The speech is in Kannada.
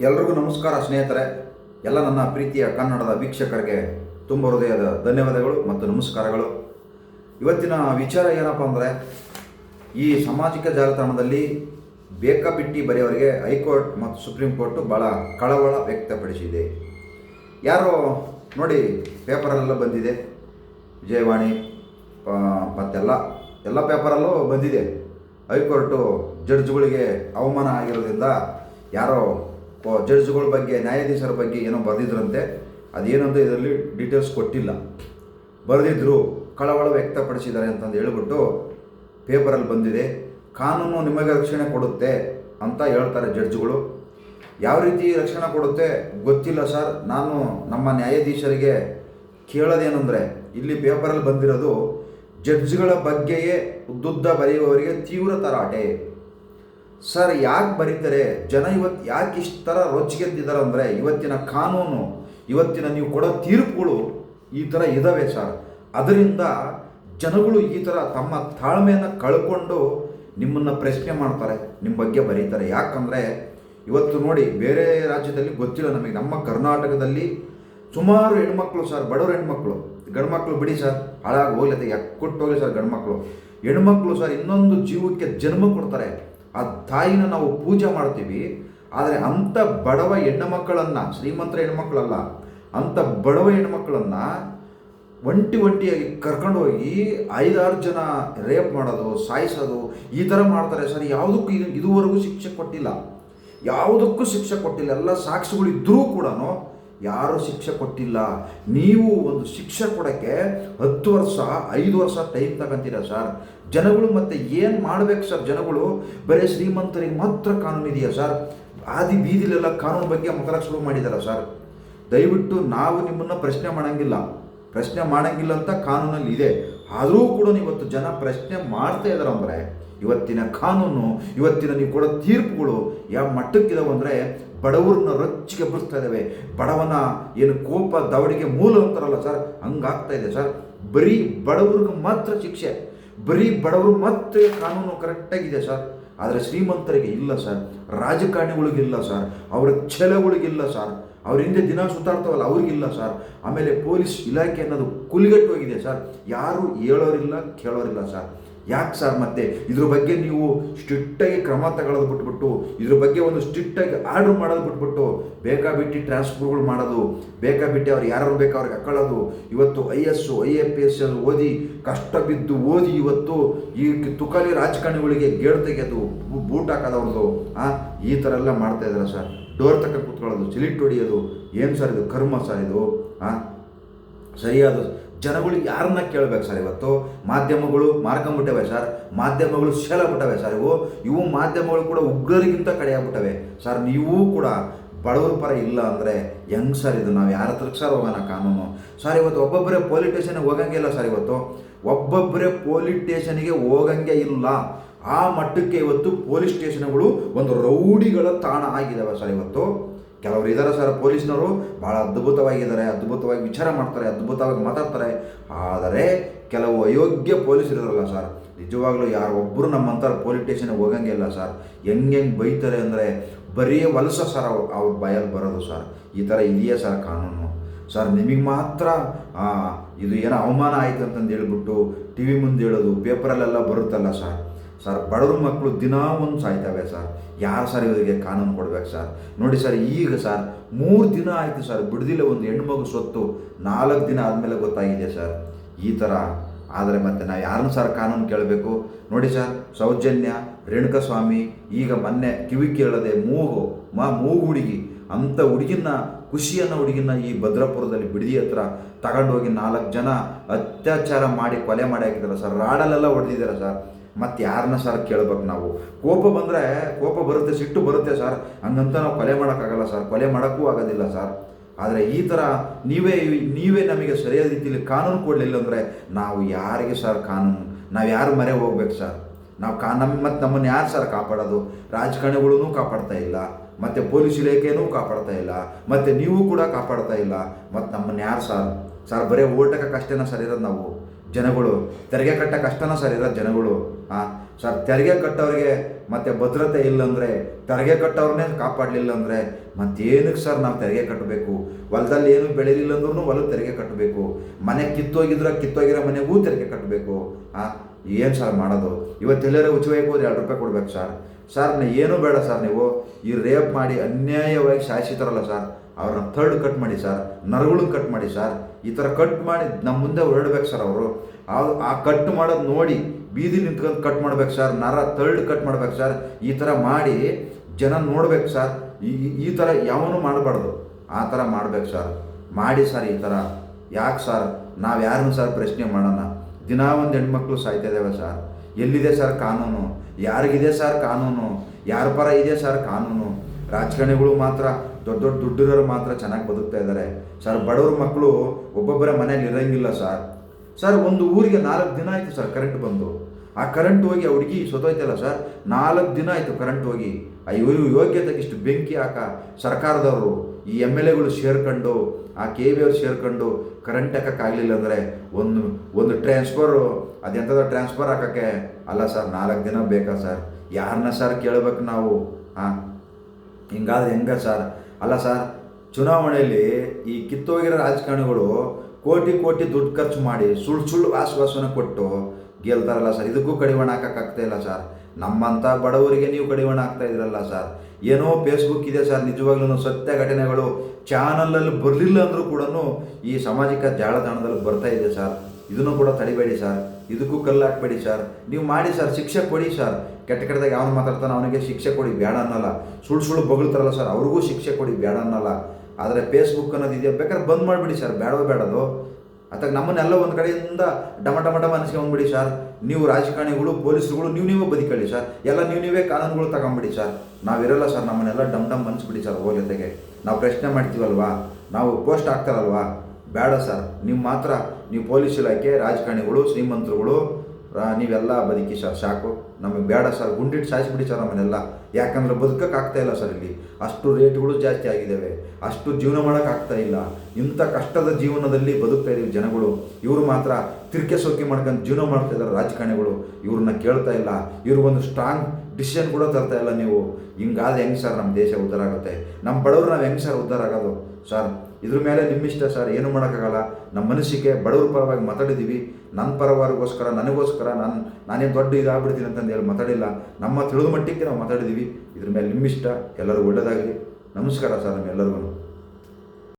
ಎಲ್ರಿಗೂ ನಮಸ್ಕಾರ ಸ್ನೇಹಿತರೆ. ಎಲ್ಲ ನನ್ನ ಪ್ರೀತಿಯ ಕನ್ನಡದ ವೀಕ್ಷಕರಿಗೆ ತುಂಬ ಹೃದಯದ ಧನ್ಯವಾದಗಳು ಮತ್ತು ನಮಸ್ಕಾರಗಳು. ಇವತ್ತಿನ ವಿಚಾರ ಏನಪ್ಪ ಅಂದರೆ, ಈ ಸಾಮಾಜಿಕ ಜಾಲತಾಣದಲ್ಲಿ ಬೇಕಾಬಿಟ್ಟಿ ಬರೆಯವರಿಗೆ ಹೈಕೋರ್ಟ್ ಮತ್ತು ಸುಪ್ರೀಂ ಕೋರ್ಟು ಭಾಳ ಕಳವಳ ವ್ಯಕ್ತಪಡಿಸಿದೆ. ಯಾರೋ ನೋಡಿ ಪೇಪರಲ್ಲೆಲ್ಲ ಬಂದಿದೆ. ವಿಜಯವಾಣಿ ಮತ್ತೆಲ್ಲ, ಎಲ್ಲ ಪೇಪರಲ್ಲೂ ಬಂದಿದೆ. ಹೈಕೋರ್ಟು ಜಡ್ಜ್ಗಳಿಗೆ ಅವಮಾನ ಆಗಿರೋದ್ರಿಂದ ಯಾರೋ ಜಡ್ಜ್ಗಳ ಬಗ್ಗೆ, ನ್ಯಾಯಾಧೀಶರ ಬಗ್ಗೆ ಏನೋ ಬರೆದಿದ್ರಂತೆ, ಅದೇನಂತ ಇದರಲ್ಲಿ ಡೀಟೇಲ್ಸ್ ಕೊಟ್ಟಿಲ್ಲ. ಬರೆದಿದ್ರು, ಕಳವಳ ವ್ಯಕ್ತಪಡಿಸಿದ್ದಾರೆ ಅಂತಂದು ಹೇಳಿಬಿಟ್ಟು ಪೇಪರಲ್ಲಿ ಬಂದಿದೆ. ಕಾನೂನು ನಿಮಗೆ ರಕ್ಷಣೆ ಕೊಡುತ್ತೆ ಅಂತ ಹೇಳ್ತಾರೆ ಜಡ್ಜ್ಗಳು. ಯಾವ ರೀತಿ ರಕ್ಷಣೆ ಕೊಡುತ್ತೆ ಗೊತ್ತಿಲ್ಲ ಸರ್. ನಾನು ನಮ್ಮ ನ್ಯಾಯಾಧೀಶರಿಗೆ ಕೇಳೋದೇನೆಂದರೆ, ಇಲ್ಲಿ ಪೇಪರಲ್ಲಿ ಬಂದಿರೋದು ಜಡ್ಜ್ಗಳ ಬಗ್ಗೆಯೇ ಉದ್ದುದ್ದ ಬರೆಯುವವರಿಗೆ ತೀವ್ರ ತರಾಟೆ. ಸರ್, ಯಾಕೆ ಬರೀತಾರೆ? ಜನ ಇವತ್ತು ಯಾಕೆ ಇಷ್ಟು ಥರ ರೊಚ್ಚಿಗೆದ್ದಿದ್ದಾರೆ ಅಂದರೆ ಇವತ್ತಿನ ಕಾನೂನು, ಇವತ್ತಿನ ನೀವು ಕೊಡೋ ತೀರ್ಪುಗಳು ಈ ಥರ ಇದ್ದಾವೆ ಸರ್. ಅದರಿಂದ ಜನಗಳು ಈ ಥರ ತಮ್ಮ ತಾಳ್ಮೆಯನ್ನು ಕಳ್ಕೊಂಡು ನಿಮ್ಮನ್ನು ಪ್ರಶ್ನೆ ಮಾಡ್ತಾರೆ ನಿಮ್ಮ ಬಗ್ಗೆ ಬರೀತಾರೆ. ಯಾಕಂದರೆ ಇವತ್ತು ನೋಡಿ ಬೇರೆ ರಾಜ್ಯದಲ್ಲಿ ಗೊತ್ತಿಲ್ಲ ನಮಗೆ. ನಮ್ಮ ಕರ್ನಾಟಕದಲ್ಲಿ ಸುಮಾರು ಹೆಣ್ಮಕ್ಳು ಸರ್, ಬಡವ್ರ ಹೆಣ್ಮಕ್ಳು. ಗಂಡ್ಮಕ್ಳು ಬಿಡಿ ಸರ್, ಹಾಳಾಗಿ ಹೋಗ್ಲತ್ತೆ ಕೊಟ್ಟು ಹೋಗಲಿ ಸರ್ ಗಂಡ್ಮಕ್ಳು. ಹೆಣ್ಮಕ್ಳು ಸರ್, ಇನ್ನೊಂದು ಜೀವಕ್ಕೆ ಜನ್ಮ ಕೊಡ್ತಾರೆ. ಆ ತಾಯಿನ ನಾವು ಪೂಜೆ ಮಾಡ್ತೀವಿ, ಆದರೆ ಅಂಥ ಬಡವ ಹೆಣ್ಣು ಮಕ್ಕಳನ್ನು ಶ್ರೀಮಂತರ ಹೆಣ್ಮಕ್ಳಲ್ಲ, ಅಂಥ ಬಡವ ಹೆಣ್ಮಕ್ಳನ್ನು ಒಂಟಿ ಒಂಟಿಯಾಗಿ ಕರ್ಕೊಂಡು ಹೋಗಿ ಐದಾರು ಜನ ರೇಪ್ ಮಾಡೋದು, ಸಾಯಿಸೋದು, ಈ ಥರ ಮಾಡ್ತಾರೆ. ಸರ್, ಯಾವುದಕ್ಕೂ ಇದು ಇದುವರೆಗೂ ಶಿಕ್ಷೆ ಕೊಟ್ಟಿಲ್ಲ. ಯಾವುದಕ್ಕೂ ಶಿಕ್ಷೆ ಕೊಟ್ಟಿಲ್ಲ. ಎಲ್ಲ ಸಾಕ್ಷಿಗಳಿದ್ದರೂ ಕೂಡ ಯಾರೂ ಶಿಕ್ಷೆ ಕೊಟ್ಟಿಲ್ಲ, ನೀವು ಒಂದು ಶಿಕ್ಷೆ ಕೊಡೋಕ್ಕೆ ಹತ್ತು ವರ್ಷ, ಐದು ವರ್ಷ ಟೈಮ್ ತಗೊಂತೀರ ಸರ್ ಜನಗಳು ಮತ್ತೆ ಏನು ಮಾಡ್ಬೇಕು ಸರ್ ಜನಗಳು? ಬರೀ ಶ್ರೀಮಂತರಿಗೆ ಮಾತ್ರ ಕಾನೂನು ಇದೆಯಾ ಸರ್ ಆದಿ ಬೀದಿಲೆಲ್ಲ ಕಾನೂನು ಬಗ್ಗೆ ಮಕರ ಶುರು ಮಾಡಿದಾರ ಸರ್ ದಯವಿಟ್ಟು ನಾವು ನಿಮ್ಮನ್ನು ಪ್ರಶ್ನೆ ಮಾಡೋಂಗಿಲ್ಲ. ಪ್ರಶ್ನೆ ಮಾಡೋಂಗಿಲ್ಲ ಅಂತ ಕಾನೂನಲ್ಲಿ ಇದೆ. ಆದರೂ ಕೂಡ ಇವತ್ತು ಜನ ಪ್ರಶ್ನೆ ಮಾಡ್ತಾ ಇದ್ದಾರೆ ಅಂದರೆ, ಇವತ್ತಿನ ಕಾನೂನು, ಇವತ್ತಿನ ನೀವು ಕೊಡೋ ತೀರ್ಪುಗಳು ಯಾವ ಮಟ್ಟಕ್ಕಿದಾವೆ ಅಂದರೆ ಬಡವ್ರನ್ನ ರೊಚ್ಚಿಗೆ ಬಿಡಿಸ್ತಾ ಇದ್ದಾವೆ. ಬಡವನ ಏನು ಕೋಪ, ದವಡಿಗೆ ಮೂಲ ಅಂತಾರಲ್ಲ ಸರ್ ಹಂಗಾಗ್ತಾ ಇದೆ ಸರ್ ಬರೀ ಬಡವ್ರಿಗೆ ಮಾತ್ರ ಶಿಕ್ಷೆ. ಬರೀ ಬಡವರು ಮತ್ತೆ ಕಾನೂನು ಕರೆಕ್ಟಾಗಿದೆ ಸರ್ ಆದರೆ ಶ್ರೀಮಂತರಿಗೆ ಇಲ್ಲ ಸರ್ ರಾಜಕಾರಣಿಗಳಿಗಿಲ್ಲ ಸರ್ ಅವರ ಛಲಗಳಿಗಿಲ್ಲ ಸರ್ ಅವ್ರ ಹಿಂದೆ ದಿನ ಸುತ್ತಾಡ್ತಾವಲ್ಲ ಅವ್ರಿಗಿಲ್ಲ ಸರ್ ಆಮೇಲೆ ಪೊಲೀಸ್ ಇಲಾಖೆ ಅನ್ನೋದು ಕುಲಿಗಟ್ಟು ಹೋಗಿದೆ ಸರ್ ಯಾರು ಹೇಳೋರಿಲ್ಲ, ಕೇಳೋರಿಲ್ಲ ಸರ್ ಯಾಕೆ ಸರ್ ಮತ್ತೆ? ಇದ್ರ ಬಗ್ಗೆ ನೀವು ಸ್ಟ್ರಿಕ್ಟಾಗಿ ಕ್ರಮ ತಗೊಳ್ಳೋದು ಬಿಟ್ಬಿಟ್ಟು, ಇದ್ರ ಬಗ್ಗೆ ಒಂದು ಸ್ಟ್ರಿಕ್ಟಾಗಿ ಆರ್ಡ್ರ್ ಮಾಡೋದು ಬಿಟ್ಬಿಟ್ಟು ಬೇಕಾಬಿಟ್ಟು ಟ್ರಾನ್ಸ್ಫರ್ಗಳು ಮಾಡೋದು ಬೇಕಾಬಿಟ್ಟು ಅವ್ರು ಯಾರು ಬೇಕು ಅವ್ರಿಗೆ ಹಾಕೊಳ್ಳೋದು. ಇವತ್ತು I S I A P S ಓದಿ, ಕಷ್ಟ ಬಿದ್ದು ಓದಿ ಇವತ್ತು ಈ ತುಕಾಲಿ ರಾಜಕಾರಣಿಗಳಿಗೆ ಗೇಡ್ ತೆಗೆಯೋದು ಬೂಟ್ ಹಾಕೋದವ್ರದ್ದು. ಆ, ಈ ಥರ ಎಲ್ಲ ಮಾಡ್ತಾ ಇದ್ದಾರೆ ಸರ್? ಡೋರ್ ತಕ್ಕ ಕೂತ್ಕೊಳ್ಳೋದು ಚಿಲಿಟ್ ಹೊಡಿಯೋದು. ಏನು ಸರ್ ಇದು ಕರ್ಮ ಸರ್ ಇದು? ಆ, ಸರಿಯಾದ ಜನಗಳು ಯಾರನ್ನ ಕೇಳಬೇಕು ಸರ್ ಇವತ್ತು? ಮಾಧ್ಯಮಗಳು ಮಾರ್ಕೊಂಬಿಟ್ಟವೆ ಸರ್. ಮಾಧ್ಯಮಗಳು ಬಿಟ್ಟವೆ ಸರ್ ಇವು. ಇವು ಮಾಧ್ಯಮಗಳು ಕೂಡ ಉಗ್ರರಿಗಿಂತ ಕಡೆಯಾಗ್ಬಿಟ್ಟವೆ ಸರ್, ನೀವು ಕೂಡ ಬಡವರ ಪರ ಇಲ್ಲ ಅಂದರೆ ಹೆಂಗೆ ಸರ್ ಇದು? ನಾವು ಯಾರ ಹತ್ರಕ್ಕೆ ಸರ್ ಹೋಗೋಣ ಕಾನೂನು? ಸರ್, ಇವತ್ತು ಒಬ್ಬೊಬ್ಬರೇ ಪೊಲೀಸ್ ಸ್ಟೇಷನ್ಗೆ ಹೋಗಂಗೆ ಇಲ್ಲ ಸರ್ ಇವತ್ತು? ಒಬ್ಬೊಬ್ಬರೇ ಪೊಲೀಸ್ ಸ್ಟೇಷನ್ಗೆ ಹೋಗಂಗೆ ಇಲ್ಲ. ಆ ಮಟ್ಟಕ್ಕೆ ಇವತ್ತು ಪೊಲೀಸ್ ಸ್ಟೇಷನ್ಗಳು ಒಂದು ರೌಡಿಗಳ ತಾಣ ಆಗಿದ್ದಾವೆ ಸರ್ ಇವತ್ತು. ಕೆಲವರು ಇದ್ದಾರೆ ಸರ್, ಪೊಲೀಸ್ನವರು ಭಾಳ ಅದ್ಭುತವಾಗಿದ್ದಾರೆ, ಅದ್ಭುತವಾಗಿ ವಿಚಾರ ಮಾಡ್ತಾರೆ, ಅದ್ಭುತವಾಗಿ ಮಾತಾಡ್ತಾರೆ. ಆದರೆ ಕೆಲವು ಅಯೋಗ್ಯ ಪೊಲೀಸರಿರಲ್ಲ ಸರ್, ನಿಜವಾಗ್ಲೂ ಯಾರೊಬ್ಬರು ನಮ್ಮಂಥವ್ರು ಪೊಲೀಸ್ ಸ್ಟೇಷನ್ಗೆ ಹೋಗಂಗೆ ಇಲ್ಲ ಸರ್. ಹೆಂಗೆ ಹೆಂಗೆ ಬೈತಾರೆ ಅಂದರೆ ಬರೀ ವಲಸ ಸರ್ ಅವ್ರು, ಅವ್ರ ಬಯಲು ಬರೋದು ಸರ್. ಈ ಥರ ಇದೆಯಾ ಸರ್ ಕಾನೂನು? ಸರ್, ನಿಮಗೆ ಮಾತ್ರ ಇದು ಏನೋ ಅವಮಾನ ಆಯ್ತು ಅಂತಂದು ಹೇಳ್ಬಿಟ್ಟು ಟಿ ವಿ ಮುಂದೆ ಹೇಳೋದು ಪೇಪರಲ್ಲೆಲ್ಲ ಬರುತ್ತಲ್ಲ ಸರ್. ಸರ್, ಬಡವ್ರ ಮಕ್ಕಳು ದಿನ ಒಂದು ಸಾಯ್ತವೆ ಸರ್. ಯಾರು ಸರ್ ಇವರಿಗೆ ಕಾನೂನು ಕೊಡ್ಬೇಕು ಸರ್? ನೋಡಿ ಸರ್, ಈಗ ಸರ್, ಮೂರು ದಿನ ಆಯಿತು ಸರ್, ಬಿಡ್ದಿಲ್ಲ ಒಂದು ಹೆಣ್ಮಗು ಸೊತ್ತು. ನಾಲ್ಕು ದಿನ ಆದಮೇಲೆ ಗೊತ್ತಾಗಿದೆ ಸರ್. ಈ ಥರ ಆದರೆ ಮತ್ತೆ ನಾವು ಯಾರನ್ನ ಸರ್ ಕಾನೂನು ಕೇಳಬೇಕು? ನೋಡಿ ಸರ್, ಸೌಜನ್ಯ, ರೇಣುಕಸ್ವಾಮಿ, ಈಗ ಮೊನ್ನೆ ಕಿವಿ ಕೇಳದೆ ಮೂಗು, ಮಾ, ಮೂಗು ಹುಡುಗಿ ಅಂಥ ಹುಡುಗಿನ ಖುಷಿಯನ್ನ ಹುಡುಗಿನ ಈ ಭದ್ರಪುರದಲ್ಲಿ ಬಿಡದಿ ಹತ್ರ ತಗೊಂಡೋಗಿ ನಾಲ್ಕು ಜನ ಅತ್ಯಾಚಾರ ಮಾಡಿ ಕೊಲೆ ಮಾಡಿ ಹಾಕಿದ್ದಾರೆ ಸರ್. ರಾಡಲ್ಲೆಲ್ಲ ಹೊಡೆದಿದ್ದಾರೆ ಸರ್. ಮತ್ತೆ ಯಾರನ್ನ ಸರ್ ಕೇಳ್ಬೇಕು ನಾವು? ಕೋಪ ಬಂದರೆ ಕೋಪ ಬರುತ್ತೆ, ಸಿಟ್ಟು ಬರುತ್ತೆ ಸರ್ ಹಂಗಂತ ನಾವು ಕೊಲೆ ಮಾಡೋಕ್ಕಾಗಲ್ಲ ಸರ್ ಕೊಲೆ ಮಾಡೋಕ್ಕೂ ಆಗೋದಿಲ್ಲ ಸರ್ ಆದರೆ ಈ ಥರ ನೀವೇ ನೀವೇ ನಮಗೆ ಸರಿಯಾದ ರೀತಿಯಲ್ಲಿ ಕಾನೂನು ಕೊಡಲಿಲ್ಲ ಅಂದರೆ ನಾವು ಯಾರಿಗೆ ಸರ್ ಕಾನೂನು? ನಾವು ಯಾರು ಮರೆ ಹೋಗ್ಬೇಕು ಸರ್ ನಾವು ಕಾ ನಮ್ಮ ಮತ್ತು ನಮ್ಮನ್ನು ಯಾರು ಸರ್ ಕಾಪಾಡೋದು? ರಾಜಕಾರಣಿಗಳೂ ಕಾಪಾಡ್ತಾ ಇಲ್ಲ. ಮತ್ತು ಪೊಲೀಸ್ ಇಲಾಖೆಯೂ ಕಾಪಾಡ್ತಾ ಇಲ್ಲ. ಮತ್ತು ನೀವು ಕೂಡ ಕಾಪಾಡ್ತಾ ಇಲ್ಲ. ಮತ್ತು ನಮ್ಮನ್ನು ಯಾರು ಸರ್ ಸರ್ ಬರೀ ಓಟಕ್ಕೆ ಕಷ್ಟೇನ ಸರ್ ಇರೋದು ನಾವು. ಜನಗಳು, ತೆರಿಗೆ ಕಟ್ಟ ಕಷ್ಟನ ಸರ್ ಇರೋ ಜನಗಳು. ಹಾಂ ಸರ್, ತೆರಿಗೆ ಕಟ್ಟೋರಿಗೆ ಮತ್ತೆ ಭದ್ರತೆ ಇಲ್ಲಂದರೆ, ತೆರಿಗೆ ಕಟ್ಟೋರನ್ನೇ ಕಾಪಾಡಲಿಲ್ಲ ಅಂದರೆ ಮತ್ತೇನಕ್ಕೆ ಸರ್ ನಾವು ತೆರಿಗೆ ಕಟ್ಟಬೇಕು? ಹೊಲದಲ್ಲಿ ಏನು ಬೆಳೀಲಿಲ್ಲ ಅಂದ್ರೂ ಹೊಲದ ತೆರಿಗೆ ಕಟ್ಟಬೇಕು. ಮನೆ ಕಿತ್ತೋಗಿದ್ರೆ ಕಿತ್ತೋಗಿರೋ ಮನೆಗೂ ತೆರಿಗೆ ಕಟ್ಟಬೇಕು. ಹಾಂ ಏನು ಸರ್ ಮಾಡೋದು? ಇವತ್ತೆಲ್ಲರೂ ಉಚಿತವಾಗಿ ಹೋದ್ರೆ ಎರಡು ರೂಪಾಯಿ ಕೊಡ್ಬೇಕು ಸರ್. ಸರ್ ಏನು ಬೇಡ ಸರ್ ನೀವು. ಈ ರೇಪ್ ಮಾಡಿ ಅನ್ಯಾಯವಾಗಿ ಸಾಯಿಸಿತಾರಲ್ಲ ಸರ್, ಅವ್ರನ್ನ ಥರ್ಡ್ ಕಟ್ ಮಾಡಿ ಸರ್ ನರಗಳು ಕಟ್ ಮಾಡಿ ಸರ್. ಈ ಥರ ಕಟ್ ಮಾಡಿ ನಮ್ಮ ಮುಂದೆ ಹೊರಡ್ಬೇಕು ಸರ್ ಅವರು. ಆ ಕಟ್ ಮಾಡೋದು ನೋಡಿ ಬೀದಿ ನಿಂತ್ಕೊಂಡು ಕಟ್ ಮಾಡ್ಬೇಕು ಸರ್ ನರ ಥರ್ಡ್ ಕಟ್ ಮಾಡ್ಬೇಕು ಸರ್ ಈ ಥರ ಮಾಡಿ ಜನ ನೋಡ್ಬೇಕು ಸರ್ ಈ ಈ ಥರ ಯಾವನು ಮಾಡಬಾರ್ದು. ಆ ಥರ ಮಾಡ್ಬೇಕು ಸರ್ ಮಾಡಿ ಸರ್ ಈ ಥರ ಯಾಕೆ ಸರ್ ನಾವು ಯಾರನ್ನು ಸರ್ ಪ್ರಶ್ನೆ ಮಾಡೋಣ? ದಿನ ಒಂದು ಹೆಣ್ಮಕ್ಳು ಸಾಯ್ತಾ ಸರ್ ಎಲ್ಲಿದೆ ಸರ್ ಕಾನೂನು? ಯಾರಿಗಿದೆ ಸರ್ ಕಾನೂನು? ಯಾರ ಪರ ಇದೆ ಸರ್ ಕಾನೂನು? ರಾಜಕಾರಣಿಗಳು ಮಾತ್ರ ದೊಡ್ಡ ದೊಡ್ಡ ದುಡ್ಡಿರೋರು ಮಾತ್ರ ಚೆನ್ನಾಗಿ ಬದುಕ್ತಾ ಇದ್ದಾರೆ. ಸರ್, ಬಡವ್ರ ಮಕ್ಕಳು ಒಬ್ಬೊಬ್ಬರ ಮನೇಲಿ ಇರೋಂಗಿಲ್ಲ ಸರ್. ಸರ್, ಒಂದು ಊರಿಗೆ ನಾಲ್ಕು ದಿನ ಆಯಿತು ಸರ್ ಕರೆಂಟ್ ಬಂದು. ಆ ಕರೆಂಟ್ ಹೋಗಿ ಆ ಹುಡುಗಿ ಸೊತೋಯ್ತಲ್ಲ ಸರ್. ನಾಲ್ಕು ದಿನ ಆಯಿತು ಕರೆಂಟ್ ಹೋಗಿ. ಆ ಇವರು ಯೋಗ್ಯತೆಗೆ ಇಷ್ಟು ಬೆಂಕಿ ಹಾಕ ಸರ್ಕಾರದವರು. ಈ ಎಂ ಎಲ್ ಎಗಳು ಸೇರ್ಕೊಂಡು, ಆ ಕೆ ಬಿ ಅವ್ರು ಸೇರ್ಕೊಂಡು ಕರೆಂಟ್ ಹಾಕೋಕ್ಕಾಗಲಿಲ್ಲ ಅಂದರೆ ಒಂದು ಒಂದು ಟ್ರಾನ್ಸ್ಫರು ಅದೆಂಥದ್ದು ಟ್ರಾನ್ಸ್ಫರ್ ಹಾಕೋಕ್ಕೆ ಅಲ್ಲ ಸರ್, ನಾಲ್ಕು ದಿನ ಬೇಕಾ ಸರ್? ಯಾರನ್ನ ಸರ್ ಕೇಳಬೇಕು ನಾವು? ಹಾಂ ಹಿಂಗಾದ್ರೆ ಹೆಂಗ ಸರ್? ಅಲ್ಲ ಸರ್, ಚುನಾವಣೆಯಲ್ಲಿ ಈ ಕಿತ್ತೋಗಿರೋ ರಾಜಕಾರಣಿಗಳು ಕೋಟಿ ಕೋಟಿ ದುಡ್ಡು ಖರ್ಚು ಮಾಡಿ ಸುಳ್ಳು ಸುಳ್ಳು ಆಶ್ವಾಸನೆ ಕೊಟ್ಟು ಗೆಲ್ತಾರಲ್ಲ ಸರ್. ಇದಕ್ಕೂ ಕಡಿವಾಣ ಹಾಕೋಕ್ಕಾಗ್ತಾ ಇಲ್ಲ ಸರ್. ನಮ್ಮಂಥ ಬಡವರಿಗೆ ನೀವು ಕಡಿವಾಣ ಆಗ್ತಾ ಇದ್ರಲ್ಲ ಸರ್. ಏನೋ ಫೇಸ್ಬುಕ್ ಇದೆ ಸರ್ ನಿಜವಾಗ್ಲೂ ಸತ್ಯ ಘಟನೆಗಳು ಚಾನಲಲ್ಲಿ ಬರಲಿಲ್ಲ ಅಂದರೂ ಕೂಡ ಈ ಸಾಮಾಜಿಕ ಜಾಲತಾಣದಲ್ಲಿ ಬರ್ತಾ ಇದೆ ಸರ್. ಇದನ್ನು ಕೂಡ ತಡಿಬೇಡಿ ಸರ್. ಇದಕ್ಕೂ ಕಲ್ಲು ಹಾಕ್ಬೇಡಿ ಸರ್. ನೀವು ಮಾಡಿ ಸರ್, ಶಿಕ್ಷೆ ಕೊಡಿ ಸರ್. ಕೆಟ್ಟ ಕೆಟ್ಟದಾಗ ಯಾವನು ಮಾತಾಡ್ತಾನೆ ಅವನಿಗೆ ಶಿಕ್ಷೆ ಕೊಡಿ, ಬೇಡ ಅನ್ನಲ್ಲ. ಸುಳ್ಳು ಸುಳ್ಳು ಬಗಳ್ತಾರಲ್ಲ ಸರ್, ಅವ್ರಿಗೂ ಶಿಕ್ಷೆ ಕೊಡಿ, ಬೇಡ ಅನ್ನಲ್ಲ. ಆದರೆ ಫೇಸ್ಬುಕ್ ಅನ್ನೋದು ಇದೆಯಾ? ಬೇಕಾದ್ರೆ ಬಂದ್ ಮಾಡಿಬಿಡಿ ಸರ್, ಬೇಡವೋ ಬೇಡದು. ಅಥವಾ ನಮ್ಮನ್ನೆಲ್ಲ ಒಂದು ಕಡೆಯಿಂದ ಡಮ ಡಮ ಡಮ ಅನಿಸ್ಕೊಂಬಿಡಿ ಸರ್. ನೀವು ರಾಜಕಾರಣಿಗಳು, ಪೊಲೀಸರುಗಳು, ನೀವು ನೀವೇ ಬದುಕಳ್ಳಿ ಸರ್. ಎಲ್ಲ ನೀವು ನೀವೇ ಕಾನೂನುಗಳು ತಗೊಂಬಿಡಿ ಸರ್. ನಾವಿರಲ್ಲ ಸರ್, ನಮ್ಮನ್ನೆಲ್ಲ ಡಮ್ ಡಮ್ ಅನಿಸ್ಬಿಡಿ ಸರ್ ಹೋಗ್ಲತೆಗೆ ನಾವು ಪ್ರಶ್ನೆ ಮಾಡ್ತೀವಲ್ವಾ? ನಾವು ಪೋಸ್ಟ್ ಆಗ್ತಾರಲ್ವಾ ಬೇಡ ಸರ್. ನೀವು ಮಾತ್ರ, ನೀವು ಪೊಲೀಸ್ ಇಲಾಖೆ, ರಾಜಕಾರಣಿಗಳು, ಶ್ರೀಮಂತರುಗಳು ನೀವೆಲ್ಲ ಬದುಕಿ ಸರ್, ಸಾಕು. ನಮಗೆ ಬೇಡ ಸರ್. ಗುಂಡಿಟ್ಟು ಸಾಯಿಸ್ಬಿಡಿ ಸರ್ ನಮ್ಮನ್ನೆಲ್ಲ. ಯಾಕಂದ್ರೆ ಬದುಕಕ್ಕೆ ಆಗ್ತಾ ಇಲ್ಲ ಸರ್ ಇಲ್ಲಿ. ಅಷ್ಟು ರೇಟ್ಗಳು ಜಾಸ್ತಿ ಆಗಿದ್ದಾವೆ ಅಷ್ಟು ಜೀವನ ಮಾಡೋಕ್ಕಾಗ್ತಾ ಇಲ್ಲ. ಇಂಥ ಕಷ್ಟದ ಜೀವನದಲ್ಲಿ ಬದುಕ್ತಾ ಇದ್ದೀವಿ ಜನಗಳು. ಇವರು ಮಾತ್ರ ತಿರ್ಕೆ ಸೋಕೆ ಮಾಡ್ಕೊಂಡು ಜೀವನ ಮಾಡ್ತಾ ಇದ್ದಾರೆ ರಾಜಕಾರಣಿಗಳು. ಇವ್ರನ್ನ ಕೇಳ್ತಾ ಇಲ್ಲ. ಇವ್ರು ಒಂದು ಸ್ಟ್ರಾಂಗ್ ಡಿಸಿಷನ್ ಕೂಡ ತರ್ತಾ ಇಲ್ಲ ನೀವು. ಹಿಂಗಾದ್ರೆ ಹೆಂಗೆ ಸರ್ ನಮ್ಮ ದೇಶ ಉದ್ಧಾರ ಆಗುತ್ತೆ? ನಮ್ಮ ಬಡವರು ನಾವು ಹೆಂಗೆ ಸರ್ ಉದ್ಧಾರ ಆಗೋದು? ಸರ್ ಇದ್ರ ಮೇಲೆ ನಿಮ್ಮಿಷ್ಟ ಸರ್ ಏನು ಮಾಡೋಕ್ಕಾಗಲ್ಲ. ನಮ್ಮ ಮನಸ್ಸಿಗೆ ಬಡವ್ರ ಪರವಾಗಿ ಮಾತಾಡಿದ್ದೀವಿ ನನ್ನ ಪರವಾರಿಗೋಸ್ಕರ, ನನಗೋಸ್ಕರ ನಾನು, ನಾನೇನು ದೊಡ್ಡ ಇದಾಗ್ಬಿಡ್ತೀನಿ ಅಂತಂದು ಹೇಳಿ ಮಾತಾಡಿಲ್ಲ. ನಮ್ಮ ತಿಳಿದು ಮಟ್ಟಿಗೆ ನಾವು ಮಾತಾಡಿದ್ದೀವಿ ಇದ್ರ ಮೇಲೆ ನಿಮ್ಮಿಷ್ಟ, ಎಲ್ಲರೂ ಒಳ್ಳೆಯದಾಗಲಿ ನಮಸ್ಕಾರ ಸರ್ ನಮ್ಮೆಲ್ಲರಿಗೂ.